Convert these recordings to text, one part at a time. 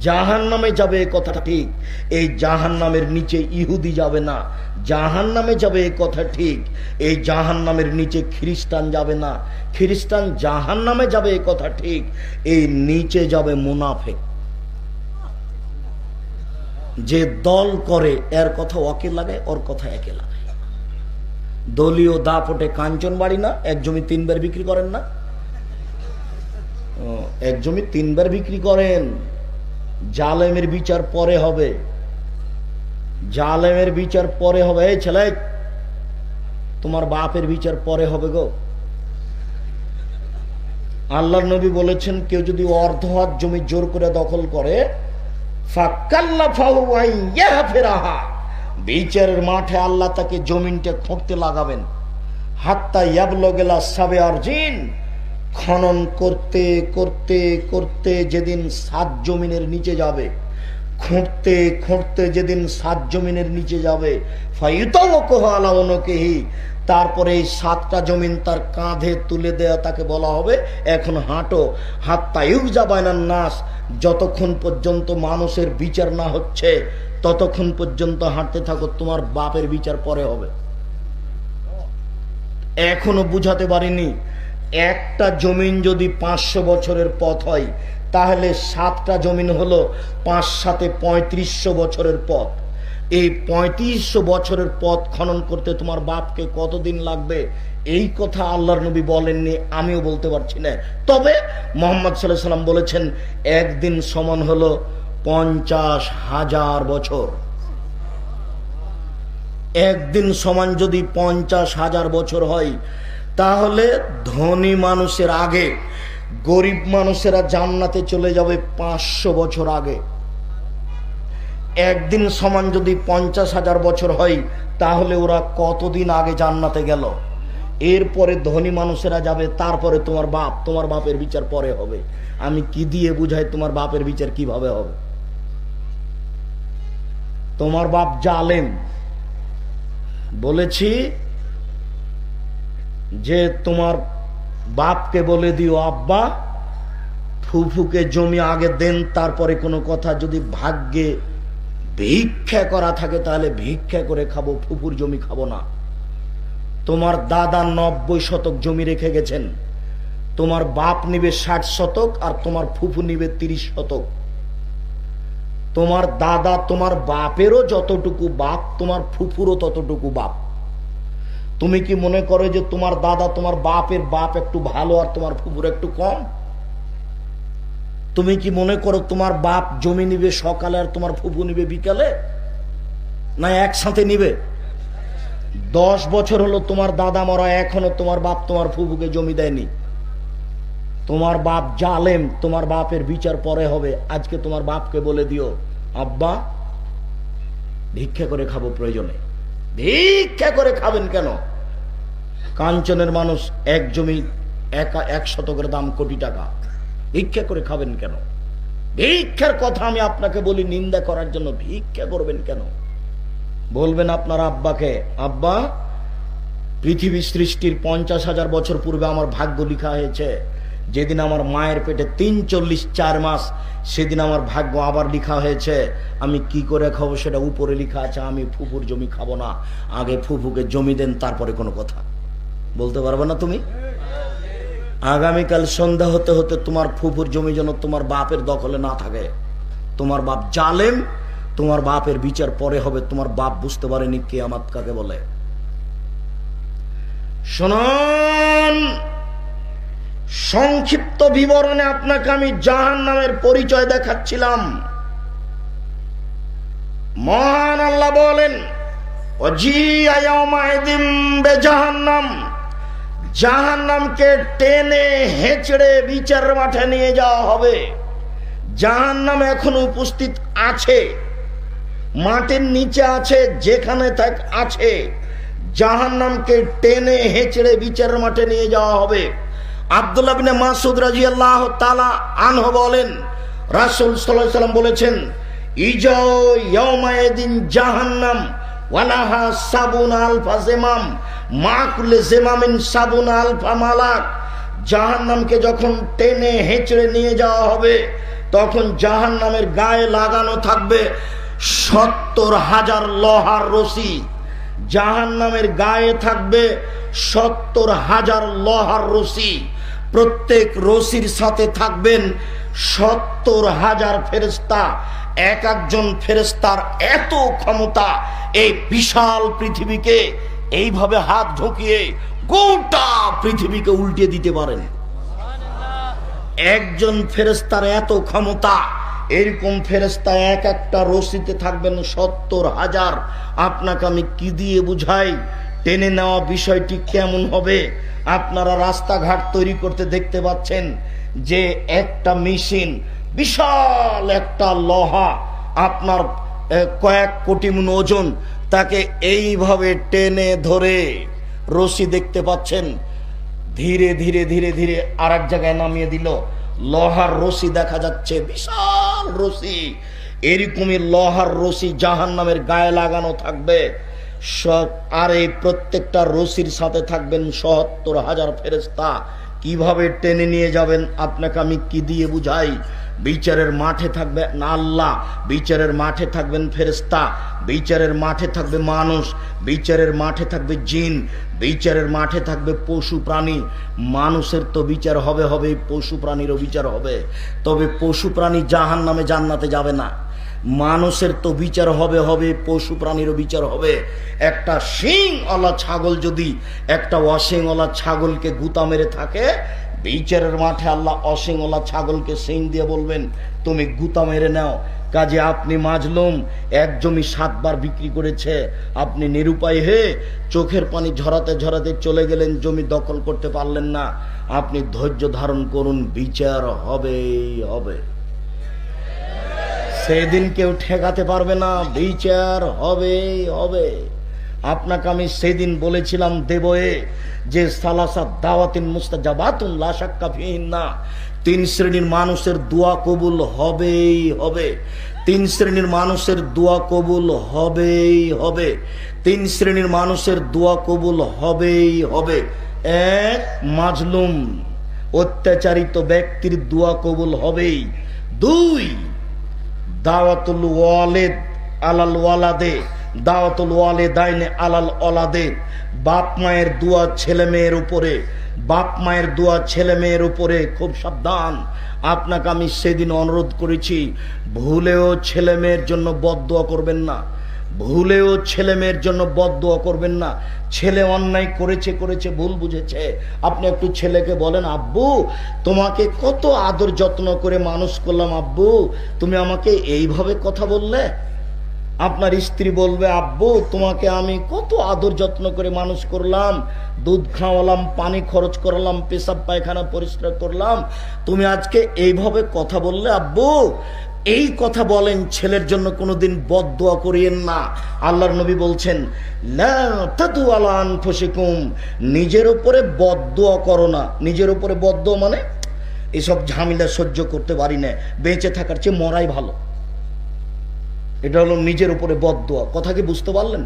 জাহান নামে যাবে এ কথা ঠিক। এই জাহান নামের নিচে ইহুদি যাবে না। জাহান নামে যাবে এ কথা ঠিক। এই জাহান নামের নিচে খ্রিস্টান যাবে না। খ্রিস্টান জাহান নামে যাবে এ কথা ঠিক। এই নিচে যাবে মুনাফেক। যে দল করে, এর কথা ওকে লাগে, ওর কথা একে লাগে। দলীয় দাপটে কাঞ্চন বাড়ি না, এক জমি তিনবার বিক্রি করেন না? এক জমি তিনবার বিক্রি করেন। জালেমের বিচার পরে হবে। জালেমের বিচার পরে হবে। এই ছেলে, তোমার বাপের বিচার পরে হবে গো। আল্লাহ নবী বলেছেন, কেউ যদি অর্ধ হাত জমি জোর করে দখল করে। বিচারের মাঠে আল্লাহ তাকে জমিনটা খুঁড়তে লাগাবেন। হাত্তা ইয়াবলগেলা সাবে অর্জিন খনন করতে করতে করতে যেদিন সাত জমিনের নিচে যাবে, খুঁড়তে খুঁড়তে যেদিন সাত জমিনের নিচে যাবে ফাইতাওয়ালাহি তারপরে এই সাতটা জমিন তার কাঁধে তুলে দেয়া তাকে বলা হবে, এখন হাঁটো হাত তাইউ যাবায়নার নাস, যতক্ষণ পর্যন্ত মানুষের বিচার না হচ্ছে, ততক্ষণ পর্যন্ত হাঁটতে থাকো, তোমার বাপের বিচার পরে হবে। এখনও বুঝাতে পারিনি একটা জমিন যদি পাঁচশো বছরের পথ হয়, তাহলে সাতটা জমিন হলো পাঁচ সাথে পঁয়ত্রিশশো বছরের পথ। এই পঁয়ত্রিশশো বছরের পথ খনন করতে তোমার বাপকে কতদিন লাগবে? এই কথা আল্লাহর নবী বলেননি, আমিও বলতে পারছি না। তবে মোহাম্মদ সাল্লাহ সাল্লাম বলেছেন, একদিন সমান হলো পঞ্চাশ হাজার বছর। একদিন সমান যদি পঞ্চাশ হাজার বছর হয় তাহলে ধনী মানুষের আগে, গরিব মানুষেরা জান্নাতে চলে যাবে পাঁচশো বছর আগে। একদিন সমান যদি পঞ্চাশ হাজার বছর হয়, তাহলে ওরা কতদিন আগে জান্নাতে গেল? এরপরে ধনী মানুষেরা যাবে, তারপরে তোমার বাপ, তোমার বাপের বিচার পরে হবে। আমি কি দিয়ে বুঝাই তোমার বাপের বিচার কীভাবে হবে? তোমার বাপ জালেম। বলেছি যে তোমার বাপকে বলে দিও, আব্বা, ফুফুকে জমি আগে দেন, তারপরে কোনো কথা যদি ভাগ্যে ভিক্ষা করা থাকে, তাহলে ভিক্ষা করে খাব, ফুফুর জমি খাব না। তোমার দাদা নব্বই শতক জমি রেখে গেছেন। তোমার বাপ নিবে ষাট শতক আর তোমার ফুফু নিবে তিরিশ শতক। তোমার দাদা তোমার বাপেরও যতটুকু বাপ, তোমার ফুফুরও ততটুকু বাপ। তুমি কি মনে করো যে তোমার দাদা, তোমার বাপের বাপ একটু ভালো আর তোমার ফুফুর একটু কম? তুমি কি মনে করো তোমার বাপ জমি নিবে সকালে আর তোমার ফুফু নিবে বিকালে? না একসাথে নিবে? দশ বছর হলো তোমার দাদা মরা, এখনও তোমার বাপ তোমার ফুফুকে জমি দেয়নি। তোমার বাপ জালেম, তোমার বাপের বিচার পরে হবে। আজকে তোমার বাপকে বলে দিও, আব্বা, ভিক্ষা করে খাব প্রয়োজনে। ভিক্ষা করে খাবেন কেন? কাঞ্চনের মানুষ এক জমি একা এক শতকের দাম কোটি টাকা। ভিক্ষা করে খাবেন কেন? ভিক্ষার কথা আমি আপনাকে বলি, নিন্দা করার জন্য ভিক্ষা করবেন কেন? বলবেন আপনার আব্বাকে, আব্বা, পৃথিবী সৃষ্টির পঞ্চাশ হাজার বছর পূর্বে আমার ভাগ্য লিখা হয়েছে। যেদিন আমার মায়ের পেটে তিন চল্লিশ চার মাস, সেদিন আমার ভাগ্য আবার লিখা হয়েছে। আমি কি করে খাব সেটা উপরে লিখা আছে, আমি ফুফুর জমি খাব না। আগে ফুফুকে জমি দেন, তারপরে কোনো কথা। বলতে পারবে না তুমি? আগামীকাল সন্ধ্যা হতে হতে তোমার ফুফুর জমি যেন তোমার বাপের দখলে না থাকে। তোমার বাপ জালেম, তোমার বাপের বিচার পরে হবে, তোমার বাপ বুঝতে পারেনি কে আমার কাকে বলে। শুনুন, সংক্ষিপ্ত বিবরণে আপনাকে আমি জাহান নামের পরিচয় দেখাচ্ছিলাম। মহান আল্লাহ বলেন জাহান্নাম জাহান্নামকে টেনে হেঁচড়ে বিচার মাঠে নিয়ে যাওয়া হবে। জাহান্নাম এখন উপস্থিত আছে। মাটির নিচে আছে, যেখানে থাক আছে। জাহান্নামকে টেনে হেঁচড়ে বিচার মাঠে নিয়ে যাওয়া হবে। আবদুল্লাহ বিন মাসুদ রাজি আল্লাহ তালা আনহ বলেন, রাসুল সাল্লাহ সাল্লাম বলেছেন ইয়াউমায়েদিন জাহান্নাম ওয়ালাহা সাবুন আলফা জেমাম। মা জেমামিন সাবুন আলফা মালাক, জাহান্নামকে যখন টেনে হেঁচড়ে নিয়ে যাওয়া হবে, তখন জাহান নামের গায়ে লাগানো থাকবে সত্তর হাজার লোহার রশি। জাহান নামের গায়ে থাকবে সত্তর হাজার লোহার রশি। প্রত্যেক রশির সাথে থাকবেন সত্তর হাজার ফেরেস্তা এক একজন ফেরেস্তার এত ক্ষমতা এই বিশাল পৃথিবীকে এইভাবে হাত ঢুকিয়ে গোটা পৃথিবীকে উল্টে দিতে পারেন। একজন ফেরেস্তার এত ক্ষমতা, এরকম ফেরেস্তা এক একটা রশিতে থাকবেন সত্তর হাজার। আপনাকে আমি কি দিয়ে বুঝাই? টেনে নেওয়া বিষয়টি কেমন হবে? আপনারা রাস্তাঘাট তৈরি করতে দেখতে পাচ্ছেন যে একটা মেশিন, বিশাল একটা লোহা, আপনার কয়েক কোটি মন ওজন তাকে এইভাবে টেনে ধরে রশি দেখতে পাচ্ছেন। ধীরে ধীরে ধীরে ধীরে আর এক জায়গায় নামিয়ে দিল। লোহার রশি দেখা যাচ্ছে, বিশাল রশি। এরকমই লোহার রশি জাহান নামের গায়ে লাগানো থাকবে। সব আর এই প্রত্যেকটা রশির সাথে থাকবেন সত্তর হাজার ফেরেস্তা কীভাবে টেনে নিয়ে যাবেন? আপনাকে আমি কি দিয়ে বুঝাই? বিচারের মাঠে থাকবে না আল্লাহ, বিচারের মাঠে থাকবেন ফেরেস্তা বিচারের মাঠে থাকবে মানুষ, বিচারের মাঠে থাকবে জিন, বিচারের মাঠে থাকবে পশু প্রাণী। মানুষের তো বিচার হবে হবে, পশু প্রাণীরও বিচার হবে। তবে পশু প্রাণী জাহান নামে জান্নাতে যাবে না। মানুষের তো বিচার হবে হবে, পশু প্রাণীরও বিচার হবে। একটা শিংওয়ালা ছাগল যদি, একটা অশিংওয়ালা ছাগলকে গুতা মেরে থাকে বিচারের মাঠে আল্লাহ অশিংওয়ালা ছাগলকে শিং দিয়ে বলবেন, তুমি গুতা মেরে নাও। কাজে আপনি মাজলুম, এক জমি সাতবার বিক্রি করেছে। আপনি নিরুপায় হে, চোখের পানি ঝরাতে ঝরাতে চলে গেলেন, জমি দখল করতে পারলেন না। আপনি ধৈর্য ধারণ করুন, বিচার হবেই হবে। সেদিন কেউ ঠেকাতে পারবে না, বিচার হবে হবে। আপনাকে আমি সেদিন বলেছিলাম দেবয়ে যে সালাসা দাওয়াতিন মুস্তাজাবাতুন লাশাক্কা না তিন শ্রেণির মানুষের দোয়া কবুল হবেই হবে। তিন শ্রেণির মানুষের দোয়া কবুল হবেই হবে। তিন শ্রেণির মানুষের দোয়া কবুল হবেই হবে। এক, মাজলুম, অত্যাচারিত ব্যক্তির দোয়া কবুল হবেই। দুই, দাওয়াতুল ওয়ালেদ আলাল ওয়ালাদে দাওয়াতুল ওয়ালেদাইনে আলাল ওলাদে। বাপ মায়ের দোয়া ছেলে মেয়ের উপরে, বাপ মায়ের দোয়া ছেলে মেয়ের উপরে খুব সাবধান। আপনাকে আমি সেদিন অনুরোধ করেছি, ভুলেও ছেলে মেয়ের জন্য বদদোয়া করবেন না। ভুলেও ছেলে মেয়ের জন্য বদদোয়া করবেন না। ছেলে অন্যায় করেছে করেছে, ভুল বুঝেছে। আপনি একটু ছেলেকে বলেন, আব্বু, তোমাকে কত আদর যত্ন করে মানুষ করলাম, আব্বু। তুমি আমাকে এইভাবে কথা বললে? আপনার স্ত্রী বলবে আব্বু তোমাকে আমি কত আদর যত্ন করে মানুষ করলাম। দুধ খাওয়ালাম পানি খরচ করলাম পেশাব পায়খানা পরিষ্কার করলাম। তুমি আজকে এইভাবে কথা বললে আব্বু এই কথা বলেন ছেলের জন্য কোনোদিন বদদোয়া করিয়েন না। আল্লাহর নবী বলছেন "লা তাদু আলা আনফুসিকুম", নিজের উপরে বদদোয়া করো না। নিজের উপরে বদদোয়া মানে এসব ঝামেলা সহ্য করতে পারি না। বেঁচে থাকার চেয়ে মরাই ভালো। এটা হলো নিজের উপরে বদ দোয়া। কথা কি বুঝতে পারলেন?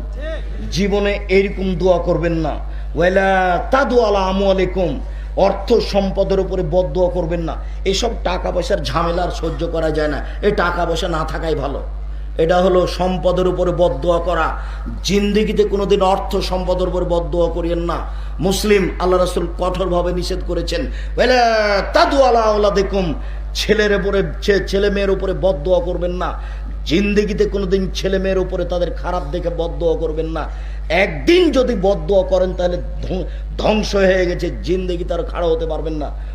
জীবনে এরকম দোয়া করবেন না। ওয়েলা তাদু আলা আমু আলাইকুম অর্থ সম্পদের উপরে বদ দোয়া করবেন না। এসব টাকা পয়সার ঝামেলা আর সহ্য করা যায় না। এই টাকা পয়সা না থাকাই ভালো। এটা হলো সম্পদের উপরে বদদোয়া করা। জিন্দিগিতে কোনোদিন অর্থ সম্পদের উপরে বদদোয়া করিয়েন না। মুসলিম আল্লাহ রাসুল কঠোরভাবে নিষেধ করেছেন। তাদু দেখুম ছেলের উপরে ছেলে মেয়ের উপরে বদদোয়া করবেন না। জিন্দিগিতে কোনোদিন ছেলে মেয়ের উপরে তাদের খারাপ দেখে বদদোয়া করবেন না। একদিন যদি বদদোয়া করেন তাহলে ধ্বং- ধ্বংস হয়ে গেছে। জিন্দিগি তার খাড়া হতে পারবেন না।